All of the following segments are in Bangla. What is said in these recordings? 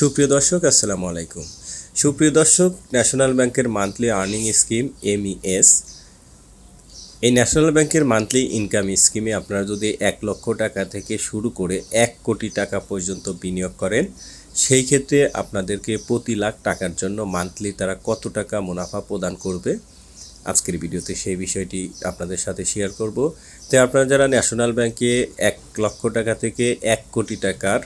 সুপ্রিয় দর্শক, আসসালামু আলাইকুম। সুপ্রিয় দর্শক ন্যাশনাল ব্যাংকের মান্থলি আর্নিং স্কিম এমইএস এই ন্যাশনাল ব্যাংকের মান্থলি ইনকাম স্কিমে আপনারা যদি এক লক্ষ টাকা থেকে শুরু করে এক কোটি টাকা পর্যন্ত বিনিয়োগ করেন, সেই ক্ষেত্রে আপনাদেরকে প্রতি লাখ টাকার জন্য মান্থলি তারা কত টাকা মুনাফা প্রদান করবে, আজকের ভিডিওতে সেই বিষয়টি আপনাদের সাথে শেয়ার করব। তো আপনারা যারা ন্যাশনাল ব্যাংকে এক লক্ষ টাকা থেকে এক কোটি টাকার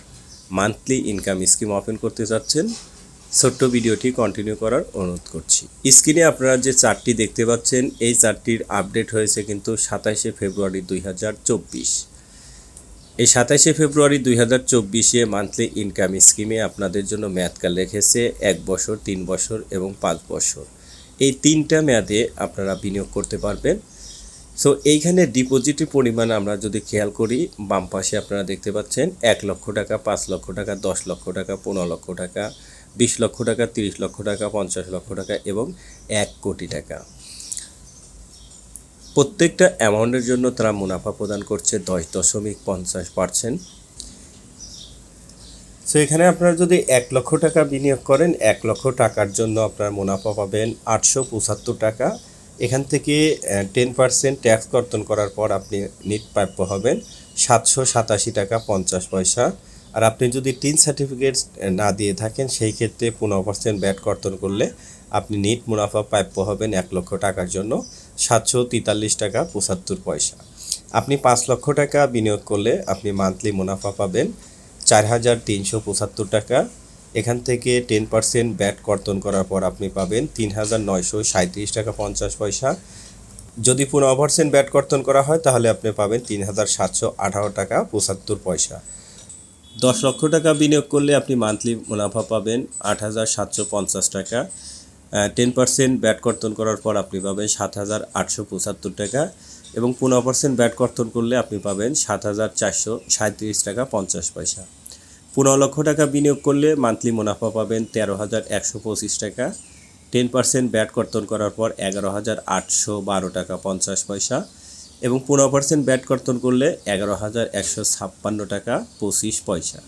মান্থলি ইনকাম স্কিম ওপেন করতে যাচ্ছেন ছোট্ট ভিডিওটি কন্টিনিউ করার অনুরোধ করছি। স্ক্রিনে আপনারা যে চার্টটি দেখতে পাচ্ছেন, এই চার্টটির আপডেট হয়েছে কিন্তু সাতাশে ফেব্রুয়ারি দুই হাজার চব্বিশ। এই সাতাশে ফেব্রুয়ারি দুই হাজার চব্বিশে মান্থলি ইনকাম স্কিমে আপনাদের জন্য মেয়াদকাল রেখেছে এক বছর, তিন বছর এবং পাঁচ বছর। এই তিনটা মেয়াদে আপনারা বিনিয়োগ করতে পারবেন। সো এইখানে ডিপোজিটের পরিমাণ আমরা যদি খেয়াল করি, বাম পাশে আপনারা দেখতে পাচ্ছেন এক লক্ষ টাকা, পাঁচ লক্ষ টাকা, দশ লক্ষ টাকা, পনেরো লক্ষ টাকা, বিশ লক্ষ টাকা, তিরিশ লক্ষ টাকা, পঞ্চাশ লক্ষ টাকা এবং এক কোটি টাকা। প্রত্যেকটা অ্যামাউন্টের জন্য তারা মুনাফা প্রদান করছে দশ দশমিক পঞ্চাশ পার্সেন্ট সো এখানে আপনারা যদি এক লক্ষ টাকা বিনিয়োগ করেন, এক লক্ষ টাকার জন্য আপনার মুনাফা পাবেন আটশো পঁচাত্তর টাকা। এখান থেকে টেন পার্সেন্ট ট্যাক্স কর্তন করার পর আপনি নিট প্রাপ্য হবেন। সাতশো সাতাশি টাকা পঞ্চাশ পয়সা। আর আপনি যদি টিন সার্টিফিকেট না দিয়ে থাকেন, সেই ক্ষেত্রে পনেরো পার্সেন্ট ব্যাট কর্তন করলে আপনি নিট মুনাফা প্রাপ্য হবেন এক লক্ষ টাকার জন্য। সাতশো তেতাল্লিশ টাকা পঁচাত্তর পয়সা। আপনি পাঁচ লক্ষ টাকা বিনিয়োগ করলে আপনি মান্থলি মুনাফা পাবেন। চার হাজার তিনশো পঁচাত্তর টাকা। এখান থেকে টেন পার্সেন্ট ব্যাট কর্তন করার পর আপনি পাবেন তিন হাজার নয়শো সাঁত্রিশ টাকা পঞ্চাশ পয়সা। যদি পনেরো পার্সেন্ট ব্যাট কর্তন করা হয়, তাহলে আপনি পাবেন তিন হাজার সাতশো আঠারো টাকা পঁচাত্তর পয়সা। দশ লক্ষ টাকা বিনিয়োগ করলে আপনি মান্থলি মুনাফা পাবেন আট হাজার সাতশো পঞ্চাশ টাকা। টেন পার্সেন্ট ব্যাট কর্তন করার পর আপনি পাবেন সাত হাজার আটশো পঁচাত্তর টাকা এবং পনেরো পার্সেন্ট ব্যাট কর্তন করলে আপনি পাবেন সাত হাজার চারশো সাঁত্রিশ টাকা পঞ্চাশ পয়সা। পনেরো লক্ষ টাকা বিনিয়োগ করলে মান্থলি মুনাফা পাবেন তেরো হাজার একশো পঁচিশ টাকা। টেন পার্সেন্ট ব্যাট কর্তন করার পর এগারো হাজার আটশো বারো টাকা পঞ্চাশ পয়সা এবং পনেরো পার্সেন্ট ব্যাট কর্তন করলে এগারো হাজার একশো ছাপ্পান্ন টাকা পঁচিশ পয়সা।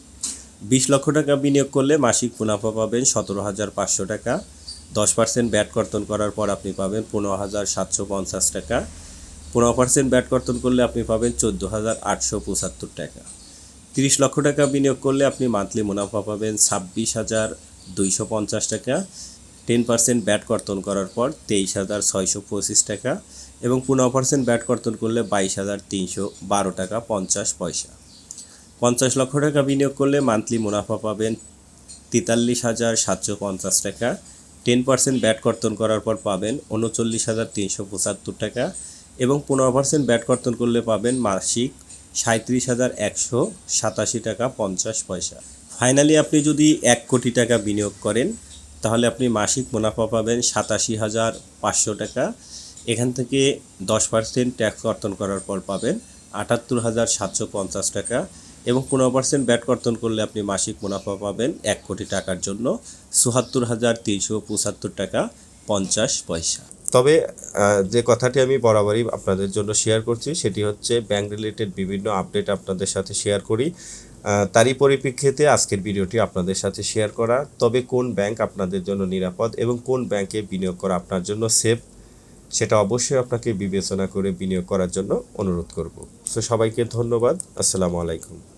বিশ লক্ষ টাকা বিনিয়োগ করলে মাসিক মুনাফা পাবেন সতেরো হাজার পাঁচশো টাকা। দশ পার্সেন্ট ব্যাট কর্তন করার পর আপনি পাবেন পনেরো হাজার সাতশো পঞ্চাশ টাকা। পনেরো পার্সেন্ট ব্যাট কর্তন করলে আপনি পাবেন চোদ্দ হাজার আটশো পঁচাত্তর টাকা। তিরিশ লক্ষ টাকা বিনিয়োগ করলে আপনি মান্থলি মুনাফা পাবেন ছাব্বিশ হাজার দুইশো পঞ্চাশ টাকা। টেন পার্সেন্ট ব্যাট কর্তন করার পর তেইশ হাজার ছয়শো পঁচিশ টাকা এবং পনেরো পার্সেন্ট ব্যাট কর্তন করলে বাইশ হাজার তিনশো বারো টাকা পঞ্চাশ পয়সা। পঞ্চাশ লক্ষ টাকা বিনিয়োগ করলে মান্থলি মুনাফা পাবেন তেতাল্লিশ হাজার সাতশো পঞ্চাশ টাকা। টেন পার্সেন্ট ব্যাট কর্তন করার পর পাবেন উনচল্লিশ হাজার তিনশো পঁচাত্তর টাকা এবং পনেরো পার্সেন্ট ব্যাট কর্তন করলে পাবেন মাসিক সাঁত্রিশ হাজার একশো সাতাশি টাকা পঞ্চাশ পয়সা। ফাইনালি আপনি যদি এক কোটি টাকা বিনিয়োগ করেন, তাহলে আপনি মাসিক মুনাফা পাবেন সাতাশি হাজার পাঁচশো টাকা। এখান থেকে দশ পার্সেন্ট ট্যাক্স কর্তন করার পর পাবেন আটাত্তর হাজার সাতশো পঞ্চাশ টাকা এবং পনেরো পার্সেন্ট ব্যাট কর্তন করলে আপনি মাসিক মুনাফা পাবেন এক কোটি টাকার জন্য। চুহাত্তর হাজার তিনশো পঁচাত্তর টাকা পঞ্চাশ পয়সা। তবে যে কথাটি আমি বরাবরই আপনাদের জন্য শেয়ার করছি, সেটি হচ্ছে ব্যাংক রিলেটেড বিভিন্ন আপডেট আপনাদের সাথে শেয়ার করি। তারই পরিপ্রেক্ষিতে আজকের ভিডিওটি আপনাদের সাথে শেয়ার করা। তবে কোন ব্যাংক আপনাদের জন্য নিরাপদ এবং কোন ব্যাংকে বিনিয়োগ করা আপনার জন্য সেফ সেটা অবশ্যই আপনাকে বিবেচনা করে বিনিয়োগ করার জন্য অনুরোধ করব। সো সবাইকে ধন্যবাদ। আসসালামু আলাইকুম।